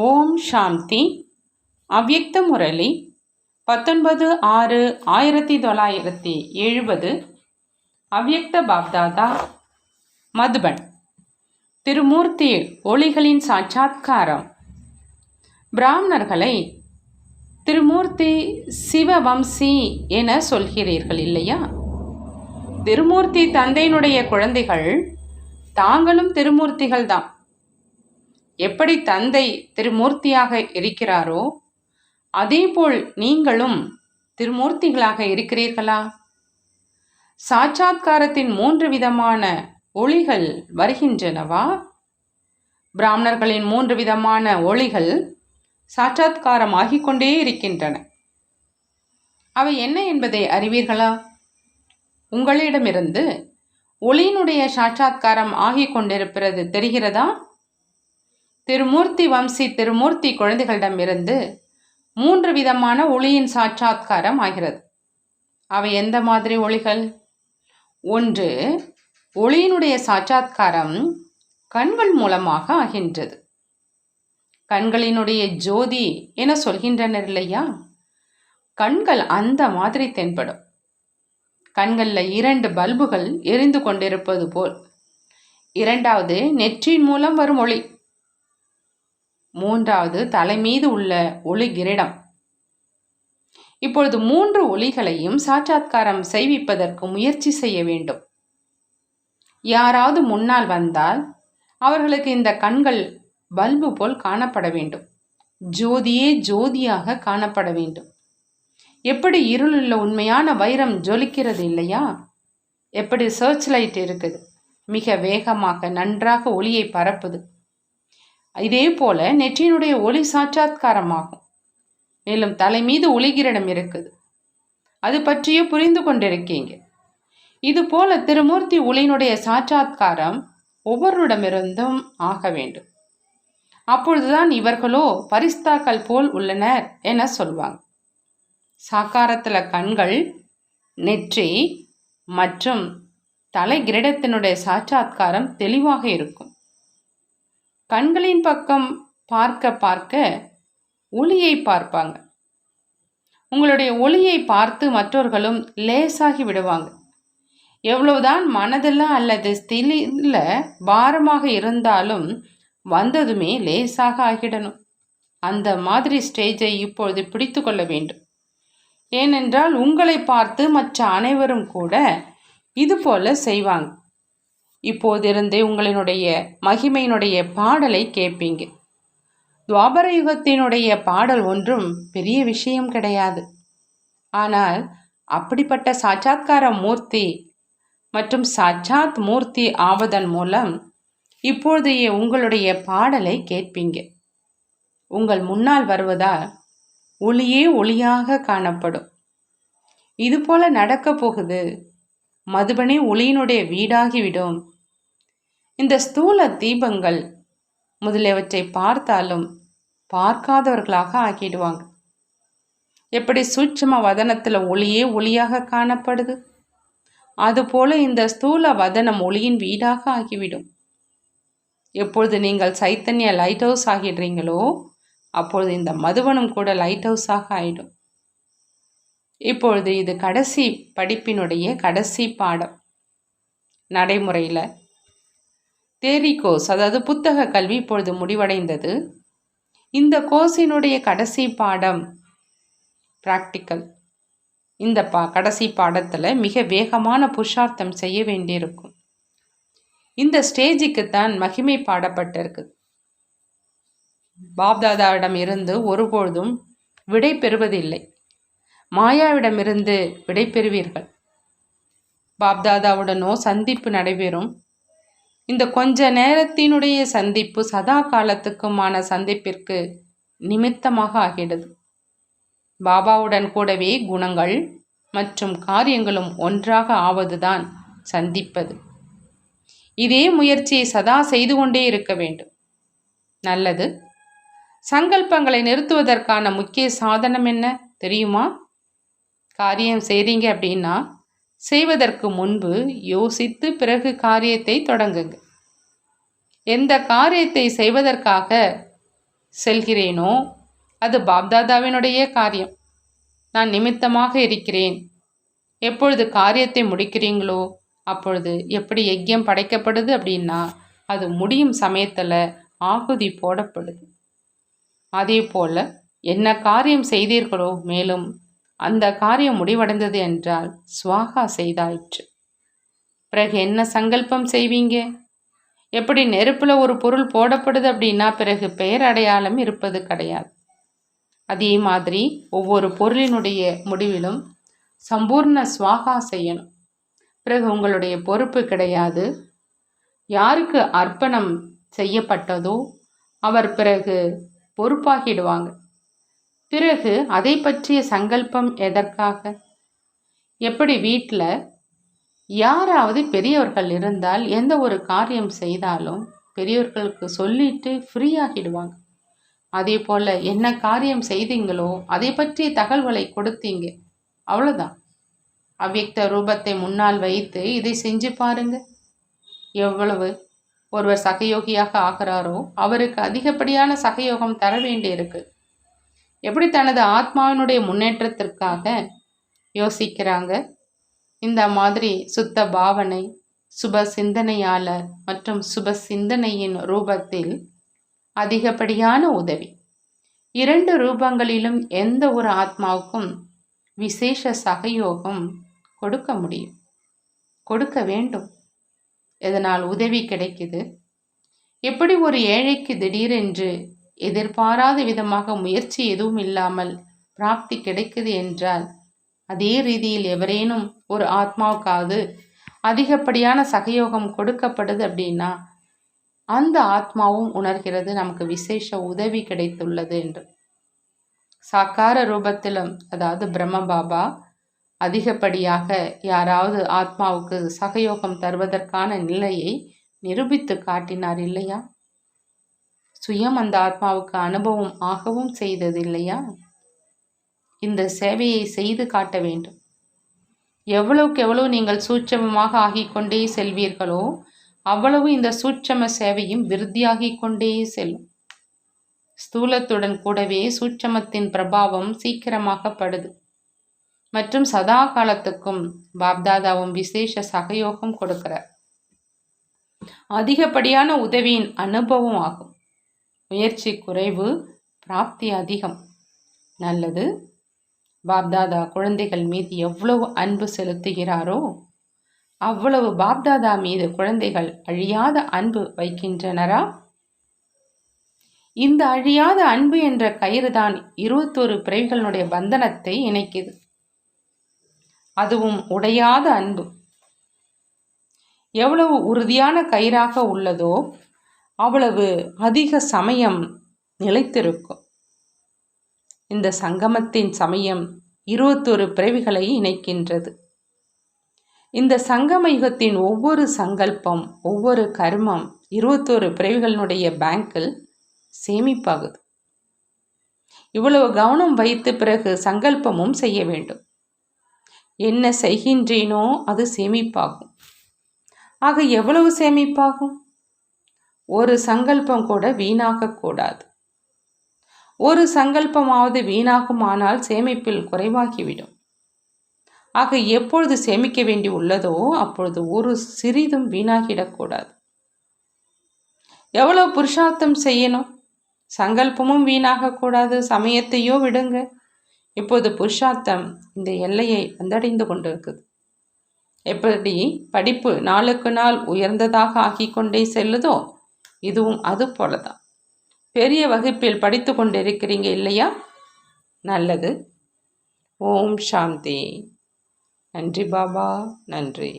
ஓம் சாந்தி. அவ்யக்த முரளி பத்தொன்பது ஆறு ஆயிரத்தி தொள்ளாயிரத்தி எழுபது. அவ்யக்த பாப்தாதா மதுபன். திருமூர்த்தி ஒளிகளின் சாட்சாத்காரம். பிராமணர்களை திருமூர்த்தி சிவவம்சி என சொல்கிறீர்கள் இல்லையா? திருமூர்த்தி தந்தையினுடைய குழந்தைகள் தாங்களும் திருமூர்த்திகள் தான் எப்படி தந்தை திருமூர்த்தியாக இருக்கிறாரோ அதேபோல் நீங்களும் திருமூர்த்திகளாக இருக்கிறீர்களா? சாட்சாத்காரத்தின் மூன்று விதமான ஒளிகள் வருகின்றனவா? பிராமணர்களின் மூன்று விதமான ஒளிகள் சாட்சாத்காரம் ஆகிக்கொண்டே இருக்கின்றன. அவை என்ன என்பதை அறிவீர்களா? உங்களிடமிருந்து ஒளியினுடைய சாட்சாத்காரம் ஆகிக் கொண்டிருப்பது தெரிகிறதா? திருமூர்த்தி வம்சி திருமூர்த்தி குழந்தைகளிடமிருந்து மூன்று விதமான ஒளியின் சாட்சாத்காரம் ஆகிறது. அவை எந்த மாதிரி ஒளிகள்? ஒன்று ஒளியினுடைய சாட்சாத்காரம் கண்கள் மூலமாக ஆகின்றது. கண்களினுடைய ஜோதி என சொல்கின்றனர் இல்லையா? கண்கள் அந்த மாதிரி தென்படும். கண்களில் இரண்டு பல்புகள் எரிந்து கொண்டிருப்பது போல். இரண்டாவது நெற்றின் மூலம் வரும் ஒளி. மூன்றாவது தலைமீது உள்ள ஒளி கிரீடம். இப்பொழுது மூன்று ஒளிகளையும் சாட்சாத்காரம் செய்விப்பதற்கு முயற்சி செய்ய வேண்டும். யாராவது முன்னால் வந்தால் அவர்களுக்கு இந்த கண்கள் பல்பு போல் காணப்பட வேண்டும். ஜோதியே ஜோதியாக காணப்பட வேண்டும். எப்படி இருளுள்ள உண்மையான வைரம் ஜொலிக்கிறது இல்லையா? எப்படி சர்ச் லைட் இருக்குது? மிக வேகமாக நன்றாக ஒளியை பரப்புது. இதே போல நெற்றியினுடைய ஒளி சாட்சாத்காரமாகும். மேலும் தலை மீது ஒளிகிரணம் இருக்குது. அது பற்றியே புரிந்து கொண்டிருக்கீங்க. இது போல திருமூர்த்தி ஒளியினுடைய சாட்சாத்காரம் ஒவ்வொருடமிருந்தும் ஆக வேண்டும். அப்பொழுதுதான் இவர்களோ பரிஸ்தாக்கள் போல் உள்ளனர் என சொல்வாங்க. சாக்காரத்தில் கண்கள் நெற்றி மற்றும் தலை கிரீடத்தினுடைய சாட்சாத்காரம் தெளிவாக இருக்கும். கண்களின் பக்கம் பார்க்க பார்க்க ஒளியை பார்ப்பாங்க. உங்களுடைய ஒளியை பார்த்து மற்றவர்களும் லேசாகி விடுவாங்க. எவ்வளவுதான் மனதில் அல்லது ஸ்திலில் பாரமாக இருந்தாலும் வந்ததுமே லேசாக ஆகிடணும். அந்த மாதிரி ஸ்டேஜை இப்பொழுது பிடித்து கொள்ள வேண்டும். ஏனென்றால் உங்களை பார்த்து மற்ற அனைவரும் கூட இதுபோல செய்வாங்க. இப்போதிருந்தே உங்களினுடைய மகிமையினுடைய பாடலை கேட்பீங்க. துவாபர யுகத்தினுடைய பாடல் ஒன்றும் பெரிய விஷயம் கிடையாது. ஆனால் அப்படிப்பட்ட சாட்சாத்கார மூர்த்தி மற்றும் சாட்சாத் மூர்த்தி ஆவதன் மூலம் இப்பொழுதைய உங்களுடைய பாடலை கேட்பீங்க. உங்கள் முன்னால் வருவதால் ஒளியே ஒளியாக காணப்படும். இதுபோல நடக்கப் போகுது. மதுபனே ஒளியினுடைய வீடாகிவிடும். இந்த ஸ்தூல தீபங்கள் முதலியவற்றை பார்த்தாலும் பார்க்காதவர்களாக ஆக்கிடுவாங்க. எப்படி சூட்சம வதனத்தில் ஒளியே ஒளியாக காணப்படுது? அதுபோல இந்த ஸ்தூல வதனம் ஒளியின் வீடாக ஆகிவிடும். எப்பொழுது நீங்கள் சைத்தன்ய லைட் ஹவுஸ் ஆகிடுறீங்களோ அப்பொழுது இந்த மதுவனம் கூட லைட் ஹவுஸாக ஆகிடும் இப்பொழுது இது கடைசி படிப்பினுடைய கடைசி பாடம். நடைமுறையில் தேரி கோர்ஸ் அதாவது புத்தக கல்வி இப்பொழுது முடிவடைந்தது. இந்த கோர்ஸினுடைய கடைசி பாடம் ப்ராக்டிக்கல் இந்த பா கடைசி பாடத்தில் மிக வேகமான புருஷார்த்தம் செய்ய வேண்டியிருக்கும். இந்த ஸ்டேஜுக்கு தான் மகிமை பாடப்பட்டிருக்குது பாப்தாதாவிடம் இருந்து ஒருபொழுதும் விடை பெறுவதில்லை. மாயாவிடமிருந்து விடை பெறுவீர்கள். பாப்தாதாவுடனோ சந்திப்பு நடைபெறும். இந்த கொஞ்ச நேரத்தினுடைய சந்திப்பு சதா காலத்துக்குமான சந்திப்பிற்கு நிமித்தமாக ஆகிறது பாபாவுடன் கூடவே குணங்கள் மற்றும் காரியங்களும் ஒன்றாக ஆவதுதான் சந்திப்பது. இதே முயற்சியை சதா செய்து கொண்டே இருக்க வேண்டும். நல்லது. சங்கல்பங்களை நிறுத்துவதற்கான முக்கிய சாதனம் என்ன தெரியுமா? காரியம் செய்கிறீங்க அப்படின்னா செய்வதற்கு முன்பு யோசித்து பிறகு காரியத்தை தொடங்குங்க. எந்த காரியத்தை செய்வதற்காக செல்கிறேனோ அது பாப்தாதாவினுடைய காரியம். நான் நிமித்தமாக இருக்கிறேன். எப்பொழுது காரியத்தை முடிக்கிறீங்களோ அப்பொழுது எப்படி யஜ்யம் படைக்கப்படுது அப்படின்னா அது முடியும் சமயத்தில் ஆகுதி போடப்படுது. அதே போல் என்ன காரியம் செய்தீர்களோ மேலும் அந்த காரியம் முடிவடைந்தது என்றால் சுவாகா செய்தாயிற்று. பிறகு என்ன சங்கல்பம் செய்வீங்க? எப்படி நெருப்பில் ஒரு பொருள் போடப்படுது அப்படின்னா பிறகு பெயர் அடையாளம் இருப்பது கிடையாது. அதே மாதிரி ஒவ்வொரு பொருளினுடைய முடிவிலும் சம்பூர்ண சுவாகா செய்யணும். பிறகு உங்களுடைய பொறுப்பு கிடையாது. யாருக்கு அர்ப்பணம் செய்யப்பட்டதோ அவர் பிறகு பொறுப்பாகிடுவாங்க. பிறகு அதை பற்றிய சங்கல்பம் எதற்காக? எப்படி வீட்டில் யாராவது பெரியவர்கள் இருந்தால் எந்த ஒரு காரியம் செய்தாலும் பெரியவர்களுக்கு சொல்லிட்டு ஃப்ரீ ஆகிடுவாங்க. அதே போல் என்ன காரியம் செய்தீங்களோ அதை பற்றிய தகவல்களை கொடுத்தீங்க. அவ்வளோதான் அவ்வியக்த ரூபத்தை முன்னால் வைத்து இதை செஞ்சு பாருங்க. எவ்வளவு ஒருவர் சகயோகியாக ஆகிறாரோ அவருக்கு அதிகப்படியான சகயோகம் தர வேண்டியிருக்கு. எப்படி தனது ஆத்மாவினுடைய முன்னேற்றத்திற்காக யோசிக்கிறாங்க? இந்த மாதிரி சுத்த பாவனை சுப சிந்தனையாளர் மற்றும் சுப சிந்தனையின் ரூபத்தில் அதிகப்படியான உதவி. இரண்டு ரூபங்களிலும் எந்த ஒரு ஆத்மாவுக்கும் விசேஷ சகயோகம் கொடுக்க முடியும். கொடுக்க வேண்டும். இதனால் உதவி கிடைக்குது? எப்படி ஒரு ஏழைக்கு திடீரென்று எதிர்பாராத விதமாக முயற்சி எதுவும் இல்லாமல் பிராப்தி கிடைக்குது என்றால் அதே ரீதியில் எவரேனும் ஒரு ஆத்மாவுக்காவது அதிகப்படியான சகயோகம் கொடுக்கப்படுது அப்படின்னா அந்த ஆத்மாவும் உணர்கிறது நமக்கு விசேஷ உதவி கிடைத்துள்ளது என்று. சாக்கார ரூபத்திலும் அதாவது பிரம்ம பாபா அதிகப்படியாக யாராவது ஆத்மாவுக்கு சகயோகம் தருவதற்கான நிலையை நிரூபித்து காட்டினார் இல்லையா? சுயம் அந்த ஆத்மாவுக்கு அனுபவம் ஆகவும் செய்தது இல்லையா இந்த சேவையை செய்து காட்ட வேண்டும். எவ்வளவுக்கு எவ்வளவு நீங்கள் சூட்சமமாக ஆகிக்கொண்டே செல்வீர்களோ அவ்வளவு இந்த சூட்சம சேவையும் விருத்தியாகிக் கொண்டே செல்லும். ஸ்தூலத்துடன் கூடவே சூட்சமத்தின் பிரபாவம் சீக்கிரமாக படுது. மற்றும் சதா காலத்துக்கும் பாப்தாதாவும் விசேஷ சகயோகம் கொடுக்கிறார். அதிகப்படியான உதவியின் அனுபவம் ஆகும். முயற்சி குறைவு பிராப்தி அதிகம். நல்லது. பாப்தாதா குழந்தைகள் மீது எவ்வளவு அன்பு செலுத்துகிறாரோ அவ்வளவு பாப்தாதா மீது குழந்தைகள் அழியாத அன்பு வைக்கின்றனரா? இந்த அழியாத அன்பு என்ற கயிறு தான் இருபத்தோரு பிறவிகளுடைய பந்தனத்தை இணைக்குது. அதுவும் உடையாத அன்பு. எவ்வளவு உறுதியான கயிறாக உள்ளதோ அவ்வளவு அதிக சமயம் நிலைத்திருக்கும். இந்த சங்கமத்தின் சமயம் இருபத்தொரு பிறவிகளை இணைக்கின்றது. இந்த சங்கம யுகத்தின் ஒவ்வொரு சங்கல்பம் ஒவ்வொரு கர்மம் இருபத்தோரு பிறவிகளினுடைய பேங்கில் சேமிப்பாகுது. இவ்வளவு கவனம் வைத்து பிறகு சங்கல்பமும் செய்ய வேண்டும். என்ன செய்கின்றேனோ அது சேமிப்பாகும். ஆக எவ்வளவு சேமிப்பாகும்? ஒரு சங்கல்பம் கூட வீணாகக்கூடாது ஒரு சங்கல்பமாவது வீணாகுமானால் சேமிப்பில் குறைவாகிவிடும். ஆக எப்பொழுது சேமிக்க வேண்டி உள்ளதோ அப்பொழுது ஒரு சிறிதும் வீணாகிடக்கூடாது எவ்வளோ புருஷார்த்தம் செய்யணும்? சங்கல்பமும் வீணாகக்கூடாது சமயத்தையோ விடுங்க. இப்போது புருஷார்த்தம் இந்த எல்லையை வந்தடைந்து கொண்டிருக்குது. எப்படி? படிப்பு நாளுக்கு நாள் உயர்ந்ததாக ஆகிக்கொண்டே செல்லுதோ இதுவும் அது போல தான் பெரிய வகுப்பில் படித்து கொண்டிருக்கிறீங்க இல்லையா? நல்லது. ஓம் சாந்தி. நன்றி பாபா நன்றி.